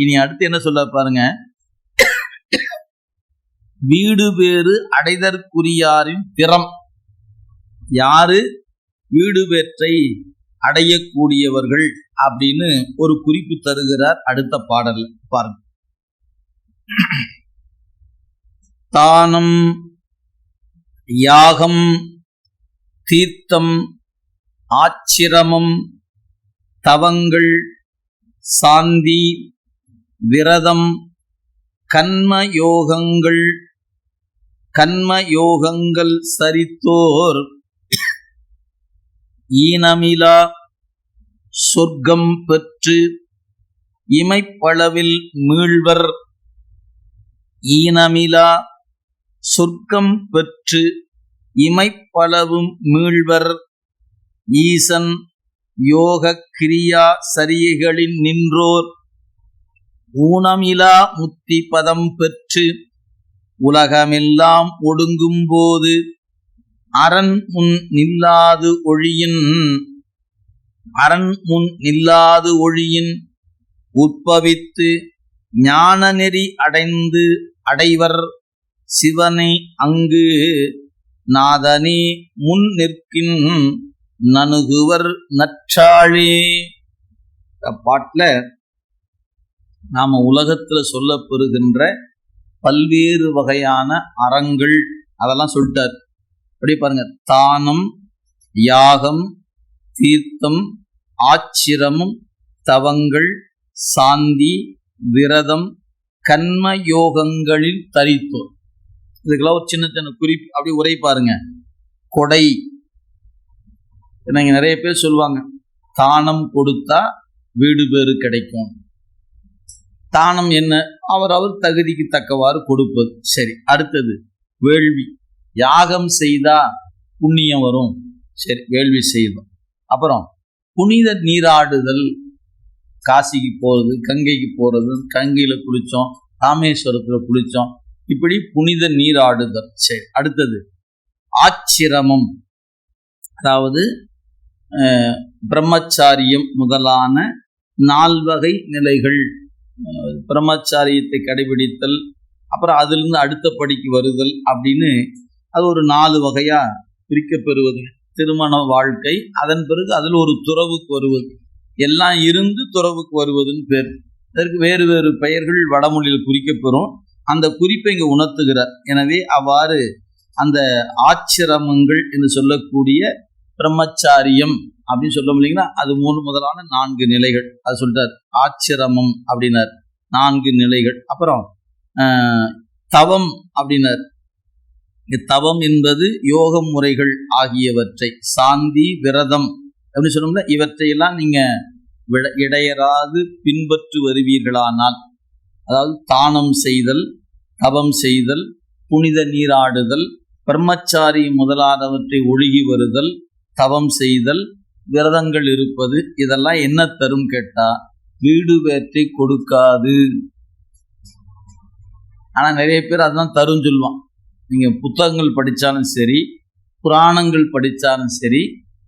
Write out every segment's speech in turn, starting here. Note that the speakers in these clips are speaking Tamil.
இனி அடுத்து என்ன சொல்ல பாருங்க. வீடு பேறு அடைதற்குரியாரின் திறம். யாரு? வீடு பேற்றை அடையக்கூடியவர்கள் அப்படின்னு ஒரு குறிப்பு தருகிறார் அடுத்த பாடல் பாருங்க. தானம் யாகம் தீர்த்தம் ஆச்சிரமம் தவங்கள் சாந்தி விரதம் கன்ம யோகங்கள் கன்ம யோகங்கள் சரித்தோர் ஈனமிலா சொர்க்கம் பெற்று இமைப்பளவில் மீள்வர் ஈனமிலா சொர்க்கம் பெற்று இமைப்பளவும் மீள்வர் ஈசன் யோக கிரியா சரியைகளின் நின்றோர் ஊனமிலா முத்தி பதம் பெற்று உலகமெல்லாம் ஒடுங்கும் போது அரண் முன் நில்லாது ஒழியின் அரண் முன் நில்லாது ஒழியின் உற்பவித்து ஞான நெறி அடைந்து அடைவர் சிவனை அங்கு நாதனே முன் நிற்கின் நணுகுவர் நற்றாழே பாட்டில் நாம உலகத்துல சொல்லப்பெறுகின்ற பல்வேறு வகையான அறங்கள். அதெல்லாம் சொல்லிட்டார். அப்படி பாருங்க. தானம் யாகம் தீர்த்தம் ஆச்சிரமம் தவங்கள் சாந்தி விரதம் கன்ம யோகங்களில் தரித்தோர். இதுக்கெல்லாம் ஒரு சின்ன சின்ன குறிப்பு அப்படி உரை பாருங்க. கொடை. இங்க நிறைய பேர் சொல்லுவாங்க. தானம் கொடுத்தா வீடு பேறு கிடைக்கும். தானம் என்ன? அவர் அவர் தகுதிக்கு தக்கவாறு கொடுப்பது. சரி அடுத்தது வேள்வி. யாகம் செய்தா புண்ணியம் வரும். சரி வேள்வி செய்தோம் அப்புறம் புனித நீராடுதல். காசிக்கு போகிறது கங்கைக்கு போகிறது கங்கையில் குளித்தோம் ராமேஸ்வரத்தில் குளித்தோம் இப்படி புனித நீராடுதல். சரி அடுத்தது ஆச்சிரமம். அதாவது பிரம்மச்சாரியம் முதலான நால்வகை நிலைகள். பிரம்மச்சாரியத்தை கடைபிடித்தல் அப்புறம் அதிலிருந்து அடுத்த படிக்கு வருதல் அப்படின்னு அது ஒரு நாலு வகையா பிரிக்கப்பெறுவது. திருமண வாழ்க்கை அதன் பிறகு அதில் ஒரு துறவுக்கு வருவது. எல்லாம் இருந்து துறவுக்கு வருவதுன்னு பேர். இதற்கு வேறு வேறு பெயர்கள் வடமொழியில் குறிக்கப்பெறும். அந்த குறிப்பை இங்கே உணர்த்துகிறார். எனவே அவ்வாறு அந்த ஆச்சிரமங்கள் என்று சொல்லக்கூடிய பிரம்மச்சாரியம் அப்படின்னு சொல்ல இல்லைங்களா? அது மூணு முதலான நான்கு நிலைகள். அது சொல்லிட்டார் ஆச்சிரமம் அப்படின்னார். நான்கு நிலைகள். அப்புறம் தவம் அப்படின்னார். தவம் என்பது யோக முறைகள் ஆகியவற்றை சாந்தி விரதம் அப்படின்னு சொன்னோம்னா இவற்றையெல்லாம் நீங்க இடையராது பின்பற்று வருவீர்களானால் அதாவது தானம் செய்தல் தவம் செய்தல் புனித நீராடுதல் பிரம்மச்சாரி முதலானவற்றை ஒழுகி வருதல் தவம் செய்தல் விரதங்கள் இருப்பது இதெல்லாம் என்ன தரும் கேட்டா வீடு வேற்றை கொடுக்காது. ஆனா நிறைய பேர் அதெல்லாம் தரும் சொல்லுவான். நீங்க புத்தகங்கள் படிச்சாலும் சரி புராணங்கள் படிச்சாலும் சரி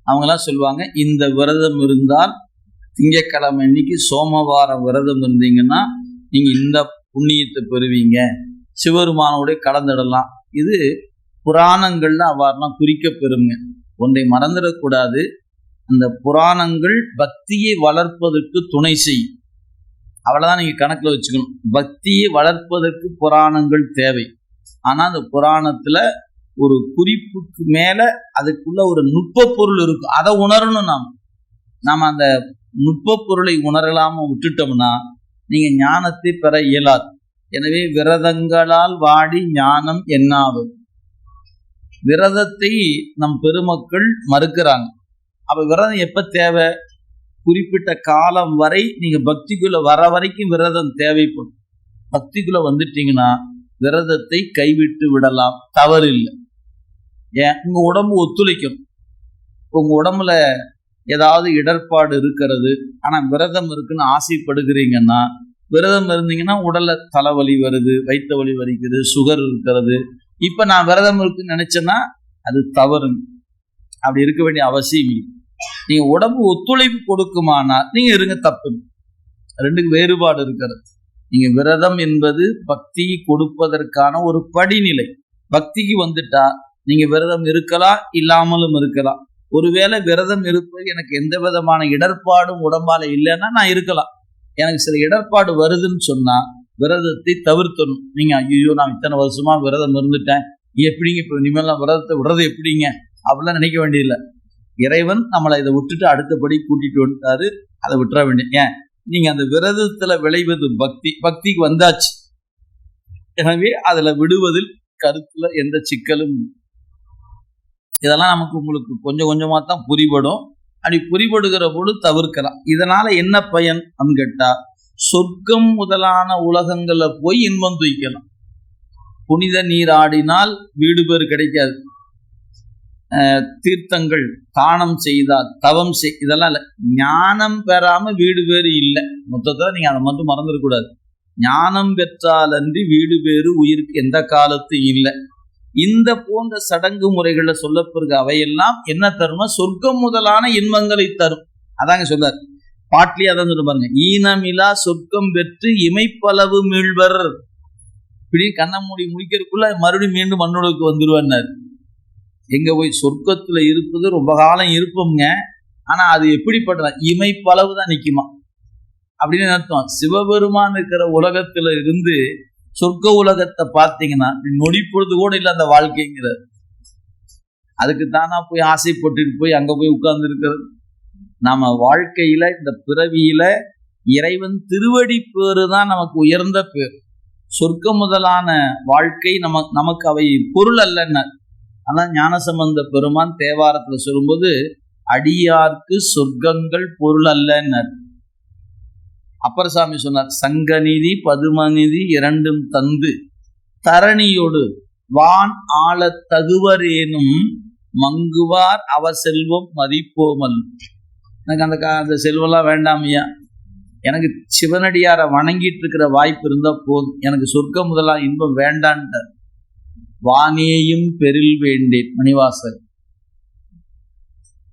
அவங்கெல்லாம் சொல்லுவாங்க இந்த விரதம் இருந்தால் திங்கக்கிழமை இன்னைக்கு சோமவார விரதம் இருந்தீங்கன்னா நீங்க இந்த புண்ணியத்தை பெறுவீங்க. சிவருமானோட கலந்துடலாம். இது புராணங்கள்ல அவ்வாறுலாம் குறிக்க பெறுங்க ஒன்றை மறந்துடக்கூடாது. அந்த புராணங்கள் பக்தியை வளர்ப்பதற்கு துணை செய்யும் அவ்வளோதான் நீங்கள் கணக்கில் வச்சுக்கணும். பக்தியை வளர்ப்பதற்கு புராணங்கள் தேவை. ஆனால் அந்த புராணத்தில் ஒரு குறிப்புக்கு மேலே அதுக்குள்ள ஒரு நுட்ப பொருள் இருக்கும் அதை உணரணும் நாம். நாம் அந்த நுட்ப பொருளை உணரலாமல் விட்டுட்டோம்னா நீங்கள் ஞானத்தை பெற இயலாது. எனவே விரதங்களால் வாடி ஞானம் என்னாவது. விரதத்தை நம் பெருமக்கள் மறுக்கிறாங்க. அப்ப விரதம் எப்ப தேவை? குறிப்பிட்ட காலம் வரை நீங்க பக்திக்குள்ள வர வரைக்கும் விரதம் தேவைப்படும். பக்திக்குள்ள வந்துட்டீங்கன்னா விரதத்தை கைவிட்டு விடலாம். தவறு இல்லை ஏன்? உங்க உடம்பு ஒத்துழைக்கும் உங்க உடம்புல ஏதாவது இடர்பாடு இருக்கிறது. ஆனா விரதம் இருக்குன்னு ஆசைப்படுகிறீங்கன்னா விரதம் இருந்தீங்கன்னா உடல்ல தலைவலி வருது வயிற்று வலி வலிக்குது சுகர் இருக்கிறது. இப்ப நான் விரதம் இருக்குன்னு நினைச்சேன்னா அது தவறு அப்படி இருக்க வேண்டிய அவசியம் இல்லை. நீங்க உடம்பு ஒத்துழைப்பு கொடுக்குமானா நீங்க இருங்க தப்பு ரெண்டுக்கு வேறுபாடு இருக்கிறது. நீங்க விரதம் என்பது பக்தி கொடுப்பதற்கான ஒரு படிநிலை. பக்திக்கு வந்துட்டா நீங்க விரதம் இருக்கலாம் இல்லாமலும் இருக்கலாம். ஒருவேளை விரதம் இருப்பது எனக்கு எந்த விதமான இடர்பாடும் உடம்பால இல்லைன்னா நான் இருக்கலாம். எனக்கு சில இடர்பாடு வருதுன்னு சொன்னா விரதத்தை தவிர்த்தணும். நீங்க ஐயோ நான் இத்தனை வருஷமா விரதம் இருந்துட்டேன். எப்படிங்க இப்போ இனிமேல் விரதத்தை விடுறது எப்படிங்க? அப்படிலாம் நினைக்க வேண்டியதில்லை. இறைவன் நம்மளை இதை விட்டுட்டு அடுத்தபடி கூட்டிட்டு வந்துட்டாரு. அதை விட்டுற வேண்டிய ஏன்? நீங்க அந்த விரதத்துல விளைவது பக்தி. பக்திக்கு வந்தாச்சு. எனவே அதுல விடுவதில் கருத்துல எந்த சிக்கலும் இதெல்லாம் நமக்கு உங்களுக்கு கொஞ்சம் கொஞ்சமா தான் புரிபடும். அப்படி புரிபடுகிற போது தவிர்க்கலாம். இதனால என்ன பயன் அப்படின்னு கேட்டா சொர்க்கம் முதலான உலகங்கள்ல போய் இன்பம் துய்க்கலாம். புனித நீராடினால் வீடு பேர் கிடைக்காது. தீர்த்தங்கள் தானம் செய்தால் தவம் செய் இதெல்லாம் இல்லை. ஞானம் பெறாம வீடு பேறு இல்லை. மொத்தத்தில் நீங்க அதை மட்டும் மறந்துடக்கூடாது ஞானம் பெற்றாலன்றி வீடு பேறு உயிருக்கு எந்த காலத்து இல்லை. இந்த போன்ற சடங்கு முறைகளை சொல்லப்படுகிற அவையெல்லாம் என்ன தருமா சொர்க்கம் முதலான இன்பங்களை தரும். அதாங்க சொல்றார் பாட்லி அதான் சொல்ல பாருங்க. ஈனமிலா சொர்க்கம் பெற்று இமைப்பளவு மீள்வர். இப்படி கண்ணை மூடி முடிக்கிறதுக்குள்ள மறுபடியும் மீண்டும் மண்ணுலகுக்கு வந்துருவார். எங்க போய் சொர்க்கத்துல இருப்பது ரொம்ப காலம் இருப்போம்ங்க. ஆனா அது எப்படிப்பட்ட இமைப்பளவு தான் நிக்குமா? அப்படின்னு அர்த்தம். சிவபெருமான் இருக்கிற உலகத்துல இருந்து சொர்க்க உலகத்தை பார்த்தீங்கன்னா நொடி பொழுது கூட இல்லை அந்த வாழ்க்கைங்கிறது. அதுக்கு தானா போய் ஆசைப்பட்டுட்டு போய் அங்க போய் உட்கார்ந்து இருக்கிறது நாம வாழ்க்கையில இந்த பிறவியில இறைவன் திருவடி பேரு தான் நமக்கு உயர்ந்த பேர். சொர்க்க முதலான வாழ்க்கை நம நமக்கு அவை பொருள் அல்லன்னு ஆனால் ஞானசம்பந்த பெருமான் தேவாரத்துல சொல்லும்போது அடியார்க்கு சொர்க்கங்கள் பொருள் அல்லன்னு அப்பர் சாமி சொன்னார் சங்கநிதி பதுமநிதி இரண்டும் தந்து. தரணியோடு வான் ஆள தகுவரேனும் மங்குவார் அவ செல்வம் மதிப்போமல். எனக்கு அந்த கா அந்த செல்வம்லாம் வேண்டாமையா எனக்கு சிவனடியாரை வணங்கிட்டு இருக்கிற வாய்ப்பு இருந்தால் போதும். எனக்கு சொர்க்கம் முதலாம் இன்பம் வேண்டான்ட்டார். வானேயும் பெரில் வேண்டேன் மணிவாசர்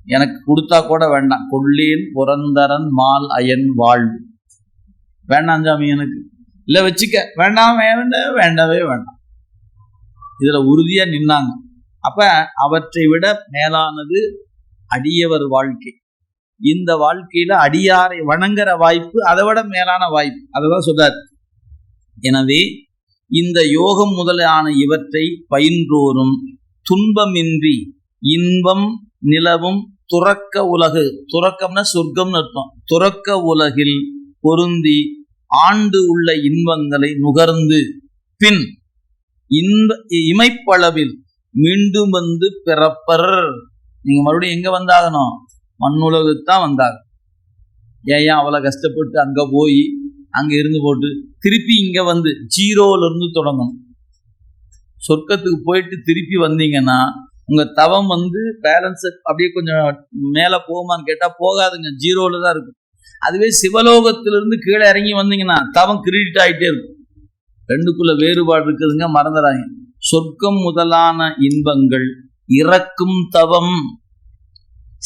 எனக்கு கொடுத்தா கூட வேண்டாம். கொள்ளேன் புரந்தரன் மால் அயன் வாழ்வு. வேண்டாம் சாமி எனக்கு. இல்லை வச்சுக்க. வேண்டாம் வேண்டாம் வேண்டவே வேண்டாம். இதுல உறுதியா நின்னாங்க. அப்ப அவற்றை விட மேலானது அடியவர் வாழ்க்கை. இந்த வாழ்க்கையில அடியாரை வணங்குற வாய்ப்பு அதை விட மேலான வாய்ப்பு. அதைதான் சொல்றார். எனவே இந்த யோகம் முதலான இவற்றை பயின்றோரும் துன்பமின்றி இன்பம் நிலவும் துறக்க உலகு. துறக்கம்னா சொர்க்கம்னு அர்த்தம். துறக்க உலகில் பொருந்தி ஆண்டு உள்ள இன்பங்களை நுகர்ந்து பின் இன்ப இமைப்பளவில் மீண்டும் வந்து பிறப்பர் நீங்க மறுபடியும் எங்க வந்தாகணும்? மண்ணுலகுத்தான் வந்தாங்க ஏன் ஏன் அவ்வளோ கஷ்டப்பட்டு அங்க போய் அங்கே இருந்து போட்டு திருப்பி இங்கே வந்து ஜீரோவிலிருந்து தொடங்கணும். சொர்க்கத்துக்கு போயிட்டு திருப்பி வந்தீங்கன்னா உங்கள் தவம் வந்து பேலன்ஸு அப்படியே கொஞ்சம் மேலே போகுமான்னு கேட்டால் போகாதுங்க. ஜீரோவில் தான் இருக்கும். அதுவே சிவலோகத்திலிருந்து கீழே இறங்கி வந்தீங்கன்னா தவம் கிரெடிட் ஆகிட்டே இருக்கும். ரெண்டுக்குள்ள வேறுபாடு இருக்குதுங்க மறந்துடாங்க சொர்க்கம் முதலான இன்பங்கள் இறக்கும் தவம்.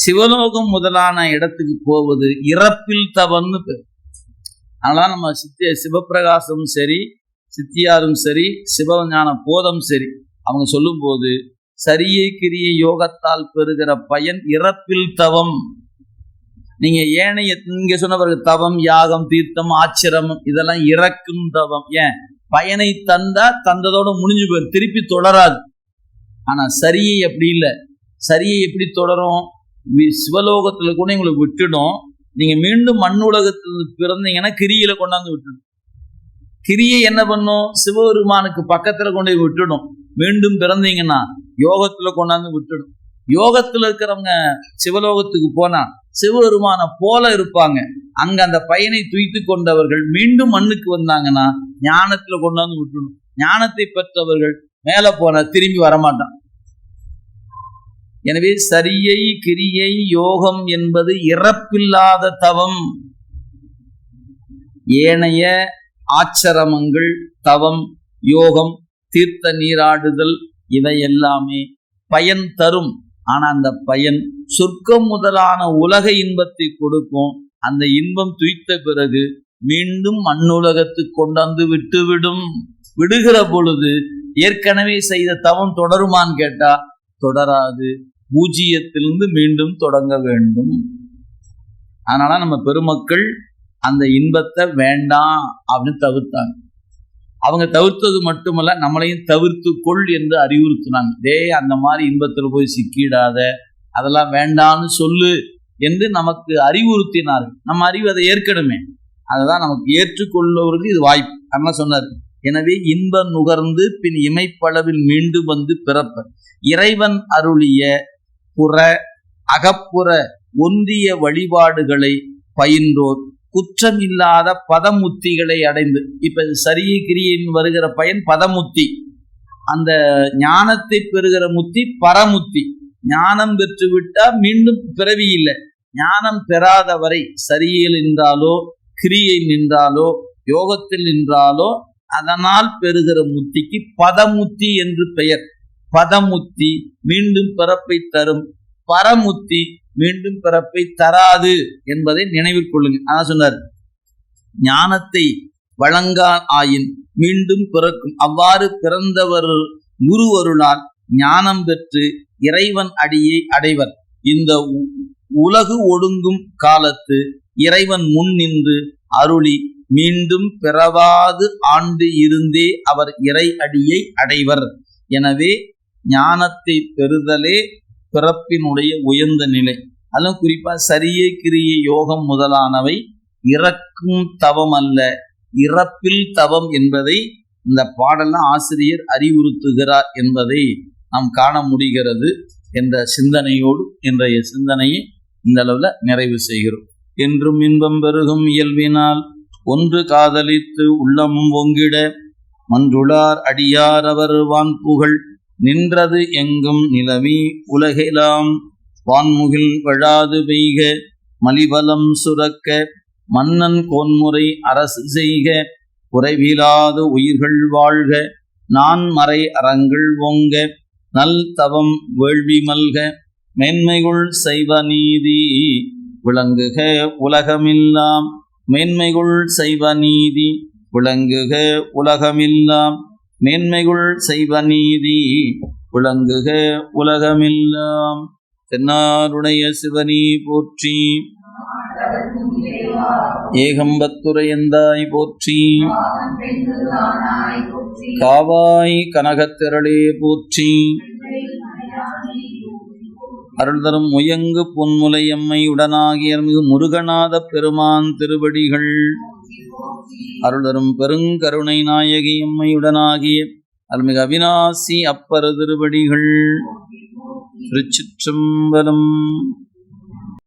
சிவலோகம் முதலான இடத்துக்கு போவது இறப்பில் தவம்னு பேர். அதனால நம்ம சித்திய சிவப்பிரகாசம் சரி சித்தியாரும் சரி சிவஞான போதம் சரி அவங்க சொல்லும்போது சரியை கிரிய யோகத்தால் பெறுகிற பயன் இறப்பில் தவம். நீங்க ஏனைய இங்க சொன்ன பிறகு தவம் யாகம் தீர்த்தம் ஆச்சிரமம் இதெல்லாம் இறக்கும் தவம். ஏன்? பயனை தந்தா தந்ததோட முடிஞ்சு போயிடும் திருப்பி தொடராது. ஆனா சரியை அப்படி இல்லை. சரியை எப்படி தொடரும்? வி- சிவலோகத்துல கூட எங்களுக்கு விட்டுடும். நீங்க மீண்டும் மண் உலகத்தில் பிறந்தீங்கன்னா கிரியில கொண்டாந்து விட்டுடும் கிரியை என்ன பண்ணும்? சிவபெருமானுக்கு பக்கத்துல கொண்டு போய் விட்டுடும் மீண்டும் பிறந்தீங்கன்னா யோகத்துல கொண்டாந்து விட்டுடும் யோகத்துல இருக்கிறவங்க சிவலோகத்துக்கு போனா சிவபெருமான போல இருப்பாங்க. அங்க அந்த பையனை துய்த்து கொண்டவர்கள் மீண்டும் மண்ணுக்கு வந்தாங்கன்னா ஞானத்துல கொண்டாந்து விட்டுடும் ஞானத்தை பெற்றவர்கள் மேல போன திரும்பி வரமாட்டான் எனவே சரியை கிரியை யோகம் என்பது இறப்பில்லாத தவம். ஏனைய ஆச்சரமங்கள் தவம் யோகம் தீர்த்த நீராடுதல் இவை எல்லாமே பயன் தரும். ஆனா அந்த பயன் சொர்க்கம் முதலான உலக இன்பத்தை கொடுக்கும். அந்த இன்பம் துய்த்த பிறகு மீண்டும் மண்ணுலகத்துக்கு கொண்டாந்து விட்டுவிடும். விடுகிற பொழுது ஏற்கனவே செய்த தவம் தொடருமான்னு கேட்டா தொடராது. பூஜ்ஜியத்திலிருந்து மீண்டும் தொடங்க வேண்டும். அதனால நம்ம பெருமக்கள் அந்த இன்பத்தை வேண்டாம் அப்படின்னு தவிர்த்தாங்க. அவங்க தவிர்த்தது மட்டுமல்ல நம்மளையும் தவிர்த்து கொள் என்று அறிவுறுத்தினாங்க. டேய் அந்த மாதிரி இன்பத்தில் போய் சிக்கிடாத அதெல்லாம் வேண்டாம்னு சொல்லு என்று நமக்கு அறிவுறுத்தினார்கள் நம்ம அறிவு அதை ஏற்கனவே அதுதான் நமக்கு ஏற்றுக்கொள்ளுவதற்கு இது வாய்ப்பு. அண்ணா சொன்னார் எனவே இன்ப நுகர்ந்து பின் இமைப்பளவில் மீண்டும் வந்து பிறப்பர். இறைவன் அருளிய புற அகப்புற ஒன்றிய வழிபாடுகளை பயின்றோர் குற்றமில்லாத பதமுத்திகளை அடைந்து இப்ப சரியை கிரியின் வருகிற பயன் பதமுத்தி. அந்த ஞானத்தை பெறுகிற முத்தி பரமுத்தி. ஞானம் பெற்று விட்டா மீண்டும் பிறவி இல்லை. ஞானம் பெறாத வரை சரியில் நின்றாலோ கிரியை நின்றாலோ யோகத்தில் நின்றாலோ அதனால் பெறுகிற முத்திக்கு பதமுத்தி என்று பெயர். பதமுத்தி மீண்டும் பிறப்பை தரும். பரமுத்தி மீண்டும் பிறப்பை தராது என்பதை நினைவில் கொள்ளுங்க அதான் சொன்னார். ஞானத்தை வழங்கா ஆயின் மீண்டும் பிறக்கும். அவ்வாறு பிறந்தவர் குருவருளால் ஞானம் பெற்று இறைவன் அடியை அடைவர். இந்த உ- உலகு ஒடுங்கும் காலத்து இறைவன் முன் நின்று அருளி மீண்டும் பிறவாது ஆண்டு இருந்தே அவர் இறை அடியை அடைவர். எனவே ஞானத்தை பெறுதலே பிறப்பினுடைய உயர்ந்த நிலை. அதுவும் குறிப்பா சரிய கிரியை யோகம் முதலானவை இறக்கும் தவம் அல்ல. இறப்பில் தவம் என்பதை இந்த பாடலாம் ஆசிரியர் அறிவுறுத்துகிறார் என்பதை நாம் காண முடிகிறது என்ற சிந்தனையோடு இன்றைய சிந்தனையை இந்த அளவில் நிறைவு செய்கிறோம். என்றும் இன்பம் பெருகும் இயல்பினால் ஒன்று காதலித்து உள்ளமும் ஒங்கிட மன்றுளார் அடியார் அவர் வான்புகழ் நின்றது எங்கும் நிலவி உலகெலாம். வான்முகில் வழாது பெய்க மலிபலம் சுரக்க மன்னன் கோன்முறை அரசு செய்க குறைவிலாது உயிர்கள் வாழ்க நான் மறை அறங்கள் ஓங்க நல் தவம் வேள்வி மல்க மேன்மைகுள் செய்வ நீதி விளங்குக உலகமில்லாம். மேன்மைகுள் செய்வ நீதி விளங்குக உலகமில்லாம். மேன்மைகுள் செய்வ நீதி விளங்குக உலகமில்லாம். தென்னாருடைய சிவனி போற்றி. ஏகம்பத்துரையந்தாய் போற்றி. காவாய் கனகத்திரளே போற்றி. அருள் தரும் முயங்கு பொன்முலையம்மை உடனாகிய மிகு முருகநாத பெருமான் திருவடிகள். அருளரும் பெருங்கருணை நாயகி அம்மையுடனாகிய அருள்மிகு அவிநாசி அப்பர திருவடிகள். திருச்சிற்றம்பலம்.